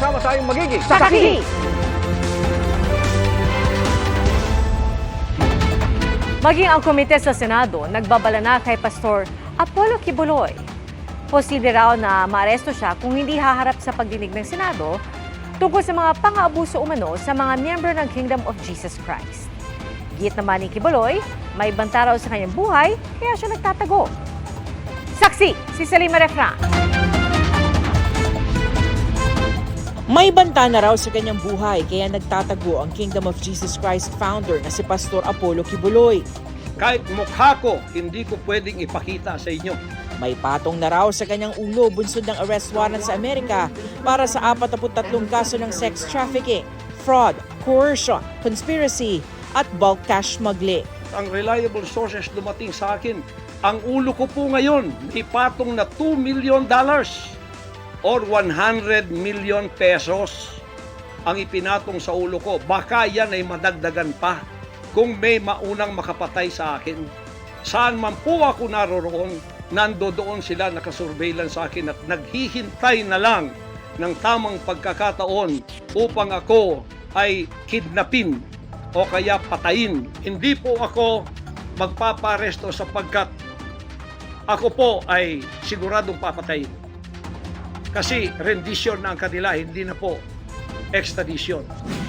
sama-sama tayong magiging Saksi! Maging ang komite sa Senado, nagbabala na kay Pastor Apollo Kibuloy. Posible raw na maaresto siya kung hindi haharap sa pagdinig ng Senado tungkol sa mga pang-aabuso umano sa mga miyembro ng Kingdom of Jesus Christ. Git naman ni Kibuloy, may banta raw sa kanyang buhay, kaya siya nagtatago. Saksi, si Salima Refran. May banta na raw sa kanyang buhay kaya nagtatago ang Kingdom of Jesus Christ founder na si Pastor Apollo Kibuloy. Kahit mukha ko, hindi ko pwedeng ipakita sa inyo. May patong na raw sa kanyang ulo bunsod ng arrest warrant sa Amerika para sa 43 kaso ng sex trafficking, fraud, coercion, conspiracy at bulk cash smuggling. Ang reliable sources dumating sa akin. Ang ulo ko po ngayon, may patong na 2 million dollars or 100 million pesos ang ipinatong sa ulo ko. Baka yan ay madagdagan pa kung may maunang makapatay sa akin. Saan man po ako naroroon, nando doon sila nakasurveillance sa akin at naghihintay na lang ng tamang pagkakataon upang ako ay kidnapin o kaya patayin. Hindi po ako magpaparesto sapagkat ako po ay siguradong papatayin. Kasi rendition na ang kanila, hindi na po extradition.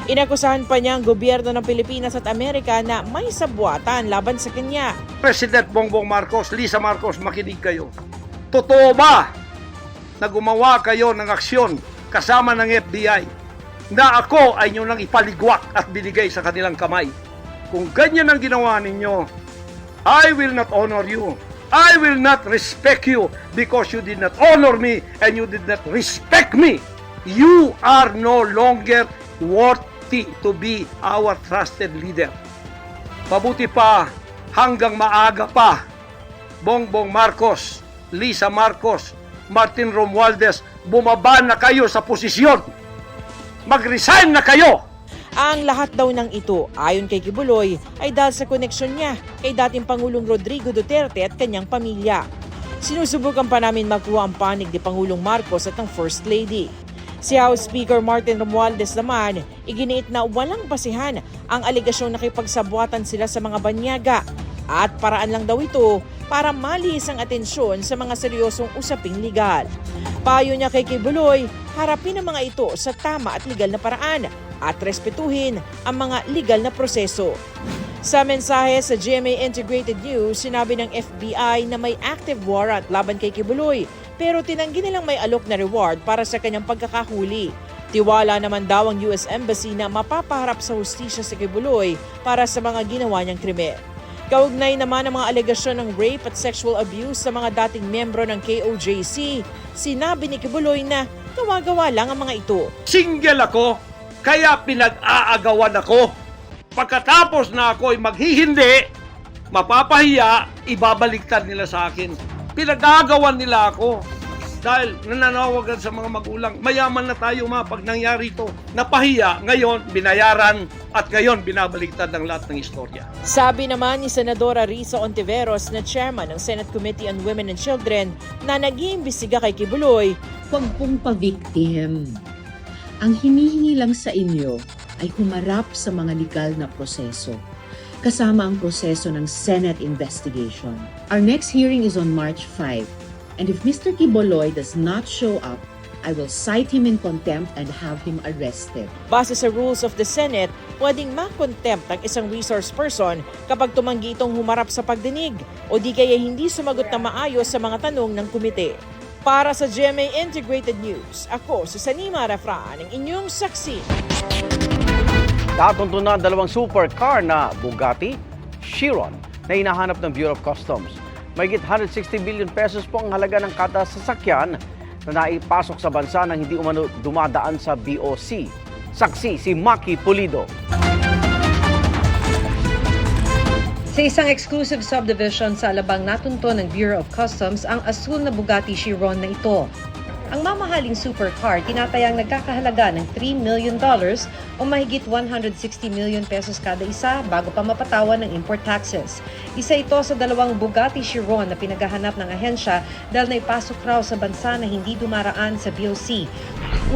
Inakusahan pa niya ang gobyerno ng Pilipinas at Amerika na may sabwatan laban sa kanya. President Bongbong Marcos, Lisa Marcos, makinig kayo. Totoo ba na gumawa kayo ng aksyon kasama ng FBI na ako ay nyo nang ipaligwak at binigay sa kanilang kamay? Kung ganyan ang ginawa ninyo, I will not honor you. I will not respect you because you did not honor me and you did not respect me. You are no longer worthy to be our trusted leader. Mabuti pa hanggang maaga pa. Bongbong Marcos, Lisa Marcos, Martin Romualdez, bumaba na kayo sa posisyon. Mag-resign na kayo. Ang lahat daw ng ito, ayon kay Kibuloy, ay dahil sa koneksyon niya kay dating Pangulong Rodrigo Duterte at kanyang pamilya. Sinusubukan pa namin makuha ang panig ni Pangulong Marcos at ng First Lady. Si House Speaker Martin Romualdez naman, iginiit na walang basihan ang aligasyong nakipagsabwatan sila sa mga banyaga at paraan lang daw ito para malihis ang atensyon sa mga seryosong usaping legal. Payo niya kay Kibuloy, harapin ang mga ito sa tama at legal na paraan at respetuhin ang mga legal na proseso. Sa mensahe sa GMA Integrated News, sinabi ng FBI na may active warrant laban kay Kibuloy pero tinanggi nilang may alok na reward para sa kanyang pagkakahuli. Tiwala naman daw ang US Embassy na mapapaharap sa hustisya si Kibuloy para sa mga ginawa niyang krimen. Kaugnay naman ang mga alegasyon ng rape at sexual abuse sa mga dating miyembro ng KOJC, sinabi ni Kibuloy na gawa-gawa lang ang mga ito. Single ako, kaya pinag-aagawan ako. Pagkatapos na ako ay maghihindi, mapapahiya, ibabaliktad nila sa akin. Pinag-aagawan nila ako. Dahil nananawagan sa mga magulang, mayaman na tayo ma pag nangyari ito. Napahiya, ngayon binayaran at ngayon binabaliktad ng lahat ng istorya. Sabi naman ni Senadora Risa Ontiveros na chairman ng Senate Committee on Women and Children na nag-iimbestiga kay Kibuloy, Huwag pong pa-victim. Ang hinihingi lang sa inyo ay humarap sa mga legal na proseso kasama ang proseso ng Senate investigation. Our next hearing is on March 5. And if Mr. Kiboloy does not show up, I will cite him in contempt and have him arrested. base sa rules of the Senate, pwedeng makontempt ang isang resource person kapag tumanggi itong humarap sa pagdinig o di kaya hindi sumagot na maayos sa mga tanong ng komite. Para sa GMA Integrated News, ako si Sanima Rafraan, ang inyong saksi. Tatuntunan dalawang supercar na Bugatti Chiron na hinahanap ng Bureau of Customs. Mayigit 160 billion pesos po ang halaga ng kada sasakyan na naipasok sa bansa nang hindi umano dumadaan sa BOC. Saksi si Maki Pulido. Sa isang exclusive subdivision sa Alabang natunto ng Bureau of Customs ang asul na Bugatti Chiron na ito. Ang mamahaling supercar tinatayang nagkakahalaga ng 3 million dollars o mahigit 160 million pesos kada isa bago pa mapatawan ng import taxes. Isa ito sa dalawang Bugatti Chiron na pinaghahanap ng ahensya dahil naipasok raw sa bansa na hindi dumaraan sa BOC.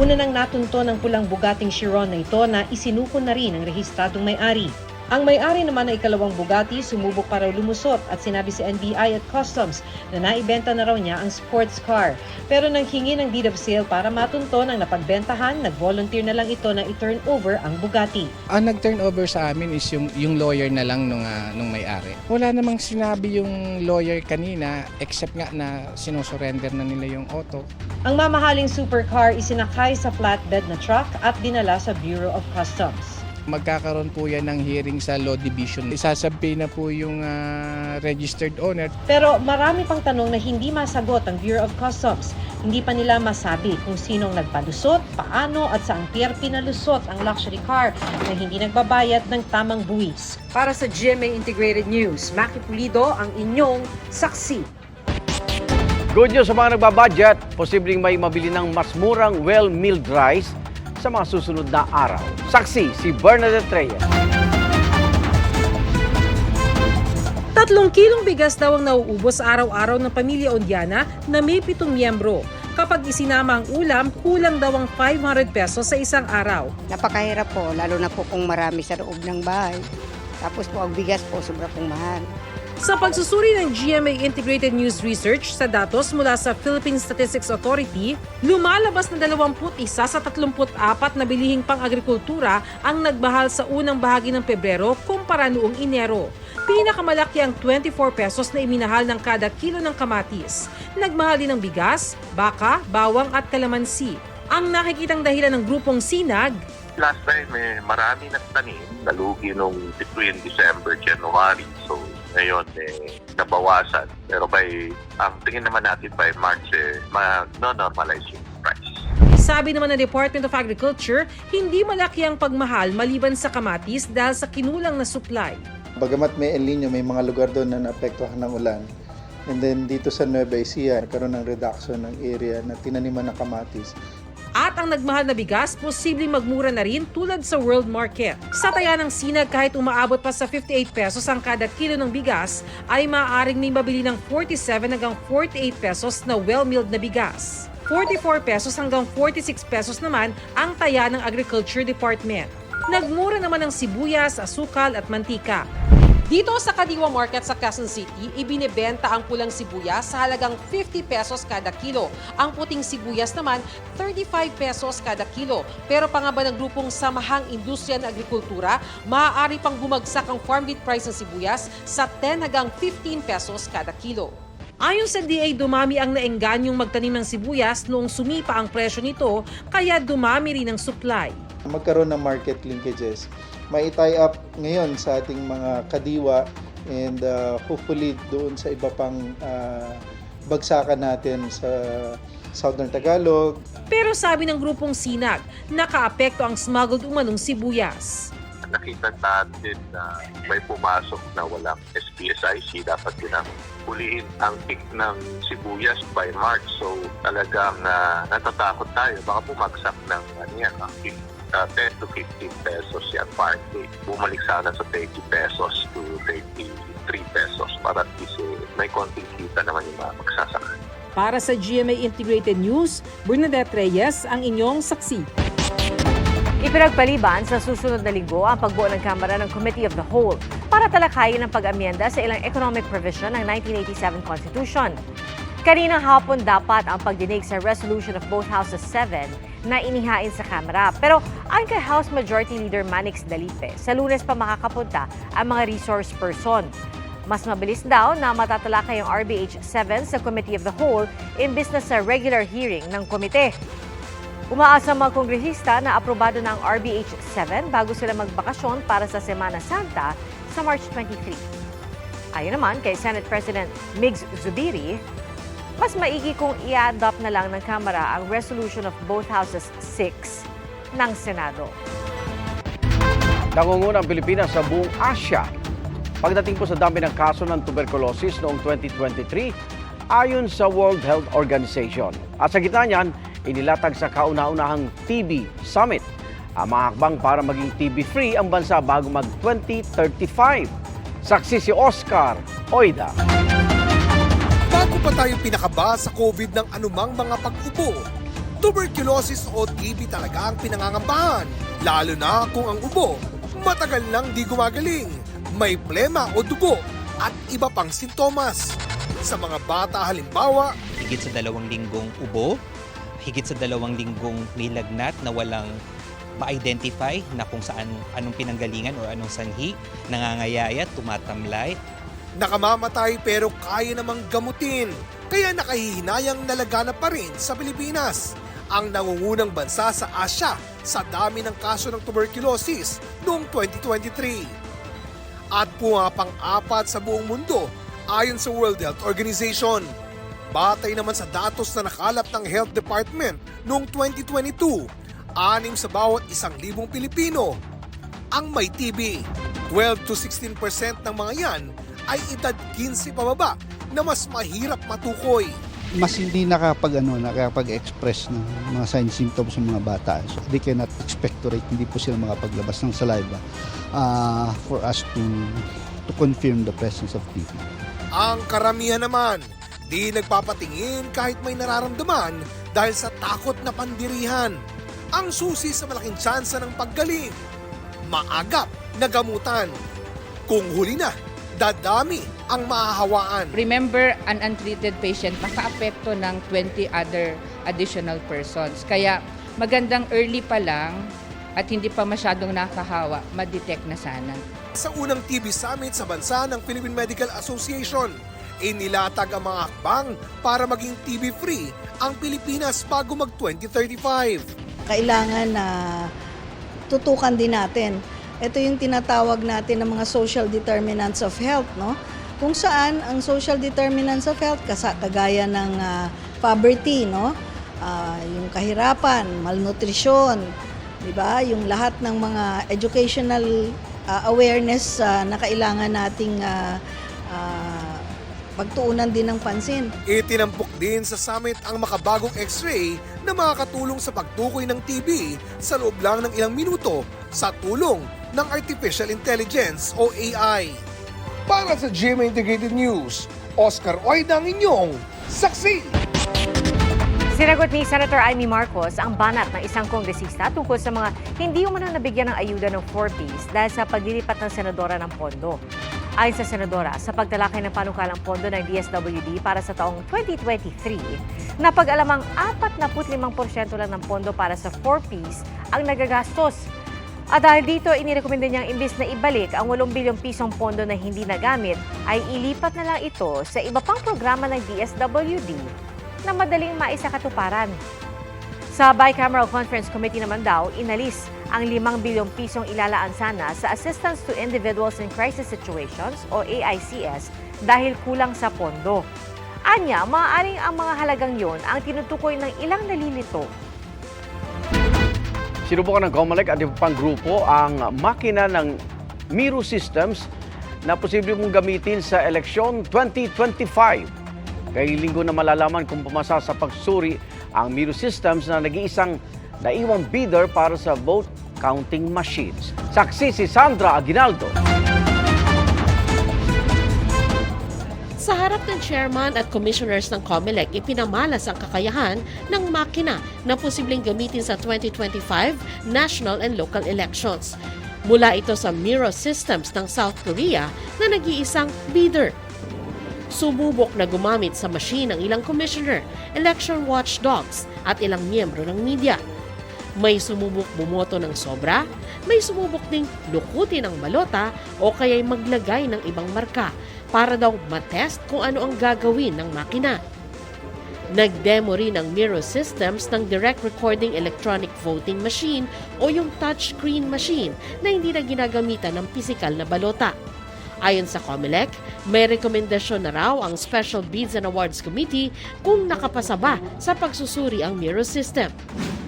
Una nang natunto ng pulang Bugatti Chiron na ito na isinuko na rin ang rehistradong may-ari. Ang may-ari naman ng ikalawang Bugatti sumubok para lumusot at sinabi si NBI at Customs na naibenta na raw niya ang sports car. Pero nang hingi ng deed of sale para matunto ng napagbentahan, nag-volunteer na lang ito na i-turn over ang Bugatti. Ang nag-turnover sa amin is yung, yung lawyer na lang nung, ah, nung may-ari. Wala namang sinabi yung lawyer kanina except nga na sinusurrender na nila yung auto. Ang mamahaling supercar isinakay sa flatbed na truck at dinala sa Bureau of Customs. Magkakaroon po yan ng hearing sa law division. Isasabi na po yung ah, registered owner. Pero marami pang tanong na hindi masagot ang Bureau of Customs. Hindi pa nila masabi kung sinong nagpalusot, paano at saang pier pinalusot ang luxury car na hindi nagbabayad ng tamang buwis. Para sa GMA Integrated News, Maki Pulido ang inyong saksi. Good news sa mga nagbabudget, posibleng may mabili ng mas murang well-milled rice sa mga susunod na araw. Saksi si Bernadette Reyes. Tatlong kilong bigas daw ang nauubos araw-araw ng pamilya Ondiana na may pitong miyembro. Kapag isinama ang ulam, kulang daw ang 500 pesos sa isang araw. Napakahirap po, lalo na po kung marami sa loob ng bahay. Tapos po ang bigas po, sobra pong mahal. Sa pagsusuri ng GMA Integrated News Research sa datos mula sa Philippine Statistics Authority, lumalabas na 21 sa 34 na bilihing pang-agrikultura ang nagbahal sa unang bahagi ng Pebrero kumpara noong Enero. Pinakamalaki ang 24 pesos na iminahal ng kada kilo ng kamatis. Nagmahal din ng bigas, baka, bawang at kalamansi. Ang nakikitang dahilan ng grupong Sinag, last time eh, marami nagtanim, nalugi nung between December, January. So, ngayon eh, nabawasan. Pero by, ang tingin naman natin by March, eh, ma-normalize yung price. Sabi naman ng Department of Agriculture, hindi malaki ang pagmahal maliban sa kamatis dahil sa kinulang na supply. Bagamat may El Nino, may mga lugar doon na naapektuhan ng ulan. And then dito sa Nueva Ecija, nagkaroon ng reduction ng area na tinaniman ng kamatis. At ang nagmahal na bigas, posibleng magmura na rin tulad sa world market. Sa taya ng sinag, kahit umaabot pa sa 58 pesos ang kada kilo ng bigas, ay maaaring may mabili ng 47 hanggang 48 pesos na well-milled na bigas. 44 pesos hanggang 46 pesos naman ang taya ng Agriculture Department. Nagmura naman ang sibuyas, asukal at mantika. Dito sa Kadiwa Market sa Quezon City, ibinebenta ang pulang sibuyas sa halagang 50 pesos kada kilo. Ang puting sibuyas naman, 35 pesos kada kilo. Pero pangaba ng grupong Samahang Industriya ng Agrikultura, maaari pang bumagsak ang farm gate price ng sibuyas sa 10 hanggang 15 pesos kada kilo. Ayon sa DA, dumami ang naengganyong magtanim ng sibuyas noong sumipa ang presyo nito, kaya dumami rin ang supply. Magkaroon ng market linkages. May tie up ngayon sa ating mga kadiwa and uh, hopefully doon sa iba pang uh, bagsakan natin sa Southern Tagalog, Pero sabi ng grupong Sinag, nakaapekto ang smuggled umanong sibuyas. Nakita natin na may pumasok na walang SPSIC. Dapat din ang huliin ang peak ng sibuyas by March. So talagang uh, natatakot tayo. Baka bumagsak ng ano yan, ang peak uh, 10 to 15 pesos yan farm gate. Bumalik sana sa 30 pesos to 33 pesos para at least eh, may konting kita naman yung mga magsasaka. Para sa GMA Integrated News, Bernadette Reyes ang inyong saksi. Ipinagpaliban sa susunod na linggo ang pagbuo ng Kamara ng Committee of the Whole para talakayin ang pag-amyenda sa ilang economic provision ng 1987 Constitution. Kaninang hapon dapat ang pagdinig sa resolution of both Houses 7 na inihain sa Kamara. Pero ayon kay House Majority Leader Manix Dalipe, sa lunes pa makakapunta ang mga resource person. Mas mabilis daw na matatalakay ang RBH 7 sa Committee of the Whole imbis na sa regular hearing ng komite. Umaasa mga kongresista na aprobado na ang RBH 7 bago sila magbakasyon para sa Semana Santa sa March 23. Ayon naman kay Senate President Migs Zubiri, mas maigi kung i-adopt na lang ng Kamara ang resolution of both houses 6 ng Senado. Nangunguna ang Pilipinas sa buong Asya. Pagdating po sa dami ng kaso ng tuberculosis noong 2023, ayon sa World Health Organization. At sa gitna niyan, inilatag sa kauna-unahang TB Summit. Ang mga hakbang para maging TB-free ang bansa bago mag-2035. Saksi si Oscar Oida. Bago pa tayo pinakaba sa COVID ng anumang mga pag-ubo, tuberculosis o TB talaga ang pinangangambahan. Lalo na kung ang ubo matagal nang di gumagaling, may plema o dugo at iba pang sintomas. Sa mga bata halimbawa, higit sa dalawang linggong ubo, higit sa dalawang linggong may lagnat na walang ma-identify na kung saan anong pinanggalingan o anong sanhi, nangangayayat, tumatamlay, nakamamatay pero kaya namang gamutin. Kaya nakahihinayang nalagana pa rin sa Pilipinas ang nangungunang bansa sa Asya sa dami ng kaso ng tuberculosis noong 2023. At pumapang-apat sa buong mundo ayon sa World Health Organization. Batay naman sa datos na nakalap ng Health Department noong 2022, anim sa bawat isang libong Pilipino ang may TB. 12 to 16% ng mga yan ay edad 15 pababa na mas mahirap matukoy. mas hindi nakapag ano, nakapag-express ng mga signs symptoms ng mga bata. So they cannot expectorate, hindi po sila makapaglabas ng saliva uh, for us to to confirm the presence of TB. Ang karamihan naman, di nagpapatingin kahit may nararamdaman dahil sa takot na pandirihan. Ang susi sa malaking tsansa ng paggaling, maagap na gamutan. Kung huli na, dadami ang mahahawaan. Remember, an untreated patient maka-apekto ng 20 other additional persons. Kaya magandang early pa lang at hindi pa masyadong nakahawa, ma-detect na sana. Sa unang TB Summit sa bansa ng Philippine Medical Association, inilatag ang mga hakbang para maging TB-free ang Pilipinas bago mag-2035. Kailangan na tutukan din natin. Ito yung tinatawag natin ng mga social determinants of health, no? Kung saan ang social determinants of health kasa kagaya ng ah, poverty, no? Ah, yung kahirapan, malnutrition, 'di ba? Yung lahat ng mga educational ah, awareness ah, na kailangan nating ah, ah, pagtuunan din ng pansin. Itinampok din sa summit ang makabagong x-ray na makakatulong sa pagtukoy ng TB sa loob lang ng ilang minuto sa tulong ng Artificial Intelligence o AI. Para sa GMA Integrated News, Oscar Oida ang inyong saksi. Sinagot ni Senator Amy Marcos ang banat ng isang kongresista tungkol sa mga hindi umano nabigyan ng ayuda ng 4Ps dahil sa paglilipat ng senadora ng pondo. Ayon sa senadora, sa pagtalakay ng panukalang pondo ng DSWD para sa taong 2023, napag-alamang 45% lang ng pondo para sa 4Ps ang nagagastos. At dahil dito, inirekomenda niyang imbis na ibalik ang 8 bilyong pisong pondo na hindi nagamit, ay ilipat na lang ito sa iba pang programa ng DSWD na madaling maisakatuparan. Sa Bicameral Conference Committee naman daw, inalis ang 5 bilyong pisong ilalaan sana sa Assistance to Individuals in Crisis Situations o AICS dahil kulang sa pondo. Anya, maaaring ang mga halagang yon ang tinutukoy ng ilang nalilito Sinubukan ng COMELEC at iba pang grupo ang makina ng Miro Systems na posible mong gamitin sa eleksyon 2025. Kay linggo na malalaman kung pumasa sa pagsuri ang Miro Systems na nag-iisang naiwang bidder para sa vote counting machines. Saksi si Sandra Aguinaldo. Sa harap ng chairman at commissioners ng COMELEC, ipinamalas ang kakayahan ng makina na posibleng gamitin sa 2025 national and local elections. Mula ito sa Miro Systems ng South Korea na nag-iisang bidder. Sumubok na gumamit sa machine ang ilang commissioner, election watchdogs at ilang miyembro ng media. May sumubok bumoto ng sobra, may sumubok ding lukutin ang balota o kaya'y maglagay ng ibang marka para daw matest kung ano ang gagawin ng makina. Nag-demo rin ang Miro Systems ng Direct Recording Electronic Voting Machine o yung touchscreen machine na hindi na ginagamitan ng pisikal na balota. Ayon sa COMELEC, may rekomendasyon na raw ang Special Bids and Awards Committee kung nakapasa ba sa pagsusuri ang Miro System.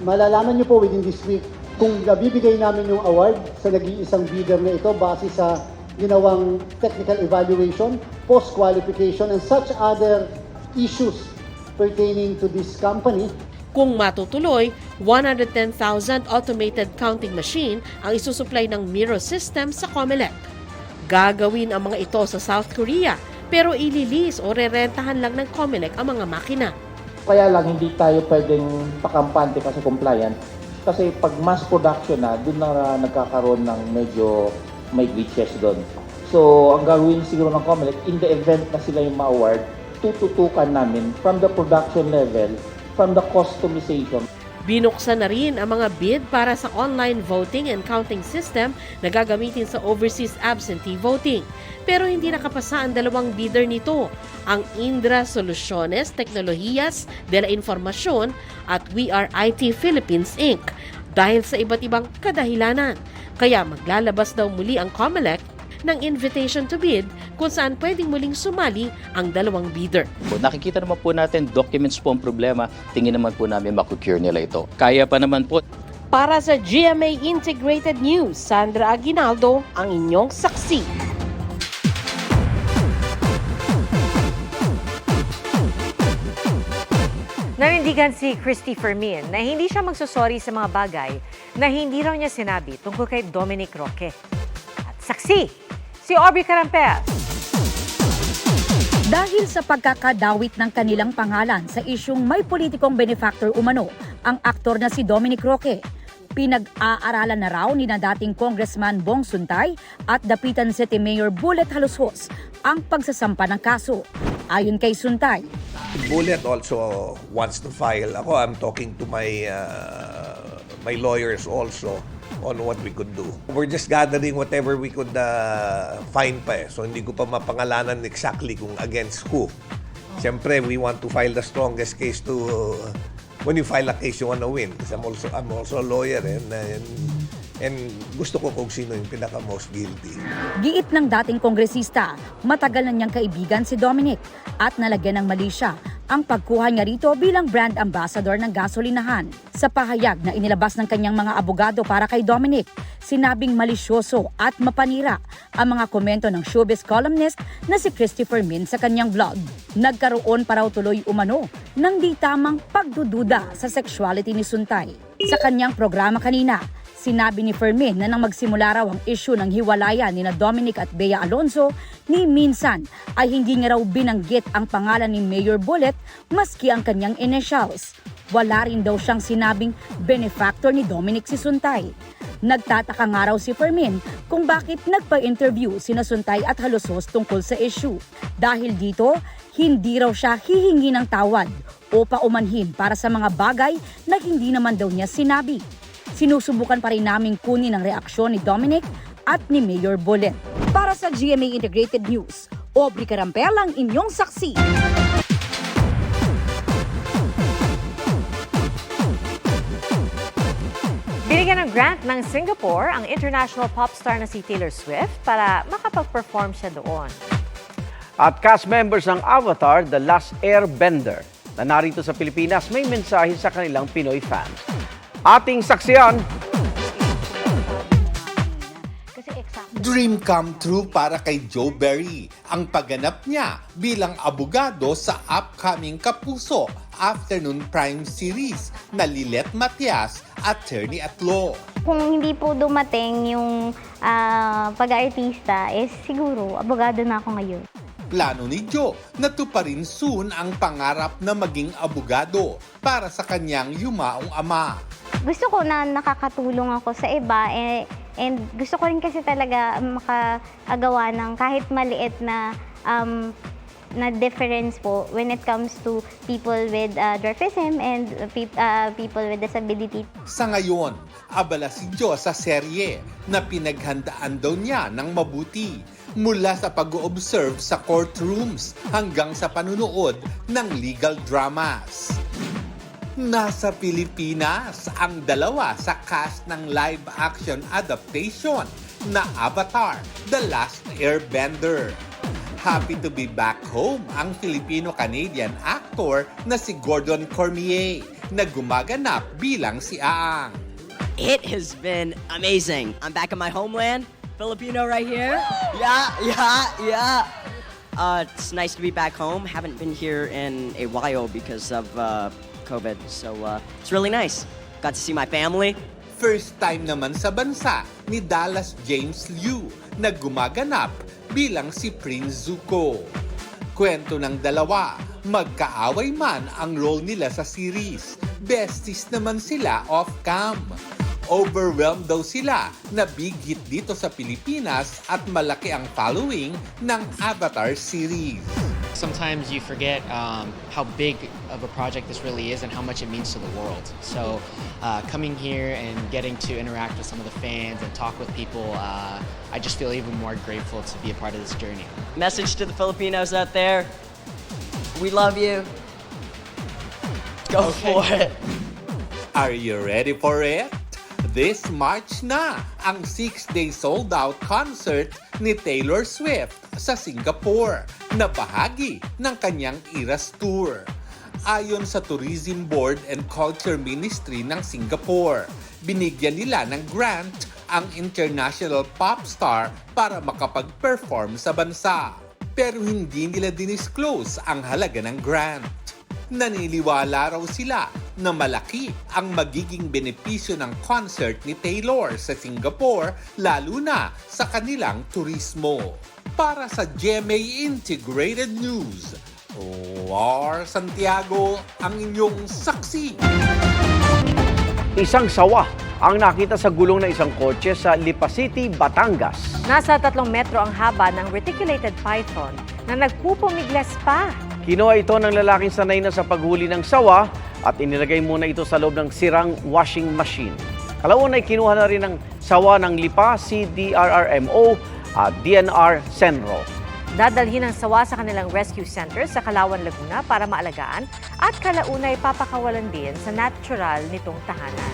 Malalaman niyo po within this week kung nabibigay namin yung award sa nag-iisang bidder na ito base sa ginawang technical evaluation, post-qualification, and such other issues pertaining to this company Kung matutuloy, 110,000 automated counting machine ang isusupply ng Miro system sa Comelec. Gagawin ang mga ito sa South Korea pero ililis o rerentahan lang ng Comelec ang mga makina. Kaya lang hindi tayo pwedeng pakampante kasi compliant. Kasi pag mass production na, doon na nagkakaroon ng medyo may glitches doon. So, ang gagawin siguro ng Comelec, in the event na sila yung ma-award, tututukan namin from the production level, from the customization, Binuksan na rin ang mga bid para sa online voting and counting system na gagamitin sa overseas absentee voting. Pero hindi nakapasa ang dalawang bidder nito, ang Indra Soluciones Tecnologías de la Información at We Are IT Philippines Inc. dahil sa iba't ibang kadahilanan. Kaya maglalabas daw muli ang COMELEC ng invitation to bid kung saan pwedeng muling sumali ang dalawang bidder. Nakikita naman po natin, documents po ang problema. Tingin naman po namin makukure nila ito. Kaya pa naman po. Para sa GMA Integrated News, Sandra Aguinaldo, ang inyong saksi. Nanindigan si Christy Fermin na hindi siya magsusorry sa mga bagay na hindi raw niya sinabi tungkol kay Dominic Roque. At saksi, si Aubrey Carampel. Dahil sa pagkakadawit ng kanilang pangalan sa isyung may politikong benefactor umano, ang aktor na si Dominic Roque, pinag-aaralan na raw ni na dating Congressman Bong Suntay at Dapitan City Mayor Bullet Halusos ang pagsasampa ng kaso. Ayon kay Suntay, Bullet also wants to file. Ako, I'm talking to my uh, my lawyers also on what we could do. We're just gathering whatever we could uh, find pa eh. So hindi ko pa mapangalanan exactly kung against who. Siyempre, we want to file the strongest case to when you file a case you want to win because I'm also I'm also a lawyer and and, and gusto ko kung sino yung pinaka most guilty. giit ng dating kongresista, matagal na niyang kaibigan si Dominic at nalagyan ng mali siya ang pagkuha niya rito bilang brand ambassador ng gasolinahan. Sa pahayag na inilabas ng kanyang mga abogado para kay Dominic, sinabing malisyoso at mapanira ang mga komento ng showbiz columnist na si Christopher Min sa kanyang vlog. Nagkaroon pa raw tuloy umano ng di tamang pagdududa sa sexuality ni Suntay. Sa kanyang programa kanina, Sinabi ni Fermin na nang magsimula raw ang issue ng hiwalayan ni na Dominic at Bea Alonso, ni minsan ay hindi niya raw binanggit ang pangalan ni Mayor Bullet maski ang kanyang initials. Wala rin daw siyang sinabing benefactor ni Dominic si Suntay. Nagtataka nga raw si Fermin kung bakit nagpa-interview sina Suntay at Halosos tungkol sa issue. Dahil dito, hindi raw siya hihingi ng tawad o paumanhin para sa mga bagay na hindi naman daw niya sinabi. Sinusubukan pa rin naming kunin ang reaksyon ni Dominic at ni Mayor Bullet. Para sa GMA Integrated News, Aubrey Carampel ang inyong saksi. Binigyan ng grant ng Singapore ang international pop star na si Taylor Swift para makapag-perform siya doon. At cast members ng Avatar, The Last Airbender, na narito sa Pilipinas, may mensahe sa kanilang Pinoy fans. Ating saksiyan, Dream come true para kay Joe Berry ang pagganap niya bilang abogado sa upcoming Kapuso Afternoon Prime Series na Lilet Matias, Attorney at Law. Kung hindi po dumating yung ah, pag-artista, is siguro, abogado na ako ngayon. Plano ni Joe na tuparin soon ang pangarap na maging abogado para sa kanyang yumaong ama. Gusto ko na nakakatulong ako sa iba eh, and gusto ko rin kasi talaga makagawa ng kahit maliit na um, na difference po when it comes to people with uh, dwarfism and peop- uh, people with disability. Sa ngayon, abala si Joe sa serye na pinaghandaan daw niya ng mabuti mula sa pag-observe sa courtrooms hanggang sa panunood ng legal dramas. Nasa Pilipinas ang dalawa sa cast ng live-action adaptation na Avatar, The Last Airbender. Happy to be back home ang Filipino-Canadian actor na si Gordon Cormier na gumaganap bilang si Aang. It has been amazing. I'm back in my homeland, Filipino right here. Yeah, yeah, yeah. Uh, it's nice to be back home. Haven't been here in a while because of uh, COVID. So uh, it's really nice. Got to see my family. First time naman sa bansa ni Dallas James Liu na gumaganap bilang si Prince Zuko. Kwento ng dalawa, magkaaway man ang role nila sa series. Besties naman sila off-cam. Overwhelmed daw sila na big hit dito sa Pilipinas at malaki ang following ng Avatar series. Sometimes you forget um, how big of a project this really is and how much it means to the world. So, uh, coming here and getting to interact with some of the fans and talk with people, uh, I just feel even more grateful to be a part of this journey. Message to the Filipinos out there. We love you. Go for it. Are you ready for it? This March na ang 6-day sold-out concert ni Taylor Swift sa Singapore na bahagi ng kanyang Eras Tour. Ayon sa Tourism Board and Culture Ministry ng Singapore, binigyan nila ng grant ang international pop star para makapag-perform sa bansa. Pero hindi nila dinisclose ang halaga ng grant. Naniniwala raw sila na malaki ang magiging benepisyo ng concert ni Taylor sa Singapore lalo na sa kanilang turismo. Para sa GMA Integrated News, War Santiago ang inyong saksi. Isang sawa ang nakita sa gulong ng isang kotse sa Lipa City, Batangas. Nasa tatlong metro ang haba ng reticulated python na nagpupumiglas pa. Kinuha ito ng lalaking sanay na sa paghuli ng sawa at inilagay muna ito sa loob ng sirang washing machine. Kalaon ay kinuha na rin ng sawa ng Lipa CDRRMO at DNR Senro. Dadalhin ang sawa sa kanilang rescue center sa Kalawan, Laguna para maalagaan at kalaunay papakawalan din sa natural nitong tahanan.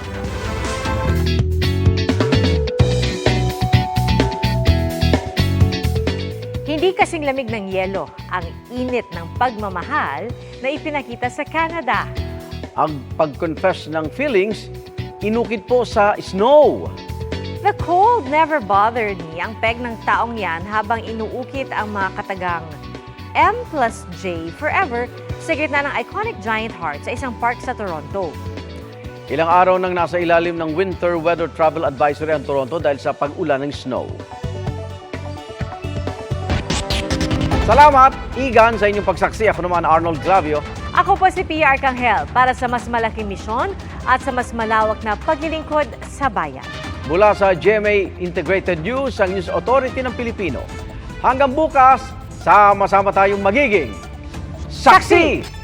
Hindi kasing lamig ng yelo ang init ng pagmamahal na ipinakita sa Canada. Ang pag-confess ng feelings, inukit po sa snow. The cold never bothered me ang peg ng taong yan habang inuukit ang mga katagang M plus J forever sa gitna ng iconic giant heart sa isang park sa Toronto. Ilang araw nang nasa ilalim ng winter weather travel advisory ang Toronto dahil sa pag-ulan ng snow. Salamat, Igan, sa inyong pagsaksi. Ako naman, Arnold Glavio. Ako po si Pia Arcangel para sa mas malaking misyon at sa mas malawak na paglilingkod sa bayan. Mula sa GMA Integrated News, ang News Authority ng Pilipino. Hanggang bukas, sama-sama tayong magiging saksi!